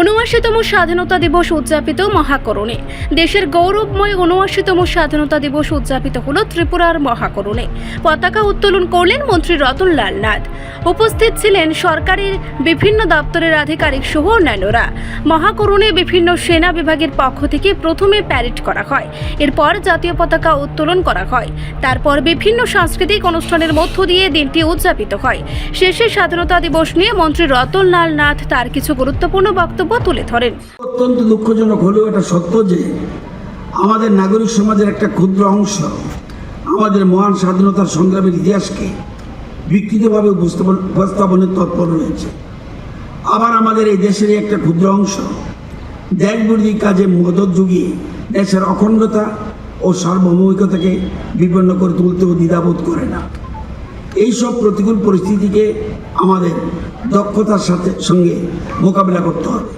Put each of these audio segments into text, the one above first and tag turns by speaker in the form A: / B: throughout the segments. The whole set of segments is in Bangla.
A: ঊনআশিতম স্বাধীনতা দিবস উদযাপিত মহাকরণে। দেশের গৌরবময় ঊনআশিতম স্বাধীনতা দিবস উদযাপিত হল ত্রিপুরার মহাকরণে। পতাকা উত্তোলন করলেন মন্ত্রী রতনলাল নাথ। উপস্থিত ছিলেন সরকারের বিভিন্ন দপ্তরের আধিকারিক সহ অন্যান্যরা। মহাকরণে বিভিন্ন সেনা বিভাগের পক্ষ থেকে প্রথমে প্যারেড করা হয়। এরপর জাতীয় পতাকা উত্তোলন করা হয়। তারপর বিভিন্ন সাংস্কৃতিক অনুষ্ঠানের মধ্য দিয়ে দিনটি উদযাপিত হয়। শেষে স্বাধীনতা দিবস নিয়ে মন্ত্রী রতনলাল নাথ তার কিছু গুরুত্বপূর্ণ বক্তব্য তুলে ধরেন।
B: অত্যন্ত দুঃখজনক হলেও এটা সত্য যে আমাদের নাগরিক সমাজের একটা ক্ষুদ্র অংশ আমাদের মহান স্বাধীনতার সংগ্রামের ইতিহাসকে বিকৃতভাবে উপস্থাপনের তৎপর রয়েছে। আবার আমাদের এই দেশেরই একটা ক্ষুদ্র অংশ দেশ বিরোধী কাজে মদত যুগিয়ে দেশের অখণ্ডতা ও সার্বভৌমিকতাকে বিপন্ন করে তুলতেও দ্বিধাবোধ করে না। এইসব প্রতিকূল পরিস্থিতিকে আমাদের দক্ষতার সাথে সঙ্গে মোকাবিলা করতে হবে।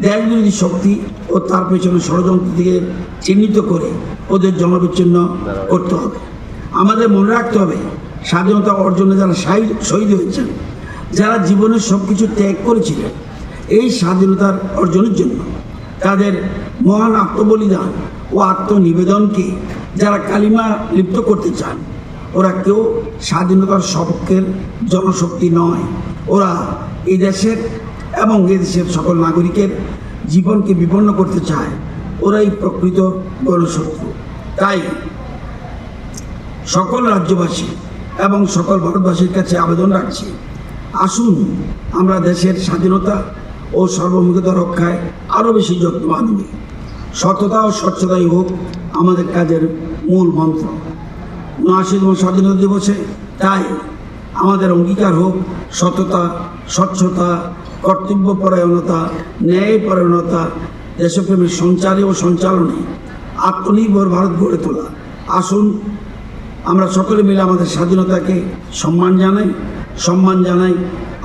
B: দেশ বিরোধী শক্তি ও তার পেছনে ষড়যন্ত্র থেকে চিহ্নিত করে ওদের জনবিচ্ছিন্ন করতে হবে। আমাদের মনে রাখতে হবে, স্বাধীনতা অর্জনে যারা শাহী- শহীদ হয়েছেন, যারা জীবনের সব কিছু ত্যাগ করেছিলেন, এই স্বাধীনতার অর্জনের জন্য তাদের মহান আত্মবলিদান ও আত্মনিবেদনকে যারা কালিমা লিপ্ত করতে চান ওরা কেউ স্বাধীনতার সপক্ষের জনশক্তি নয়। ওরা এই দেশের এবং এ দেশের সকল নাগরিকের জীবনকে বিপন্ন করতে চায়। ওরাই প্রকৃত গণশত্রু। তাই সকল রাজ্যবাসী এবং সকল ভারতবাসীর কাছে আবেদন রাখছি, আসুন আমরা দেশের স্বাধীনতা ও সার্বভৌমিকতা রক্ষায় আরও বেশি যত্নবান হই। সততা ও স্বচ্ছতাই হোক আমাদের কাজের মূল মন্ত্র। উনআশিতম স্বাধীনতা দিবসে। তাই আমাদের অঙ্গীকার হোক, সততা, স্বচ্ছতা কর্তব্যপরায়ণতা ন্যায়পরায়ণতা দেশপ্রেমের সঞ্চারে ও সঞ্চালনে আত্মনির্ভর ভারত গড়ে তোলা। আসুন, আমরা সকলে মিলে আমাদের স্বাধীনতাকে সম্মান জানাই। সম্মান জানাই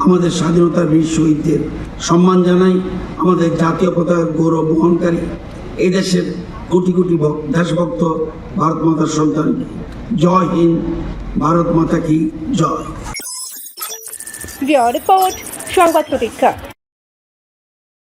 B: আমাদের স্বাধীনতার বীর শহীদদের। সম্মান জানাই আমাদের জাতীয় পতাকার গৌরব বহনকারী এই দেশের কোটি কোটি ভক- দেশভক্ত ভারত মাতার সন্তান। জয় হিন্দ, ভারত মাতা কি জয়।
A: রিপোর্ট, সংবাদ প্রতীক্ষা।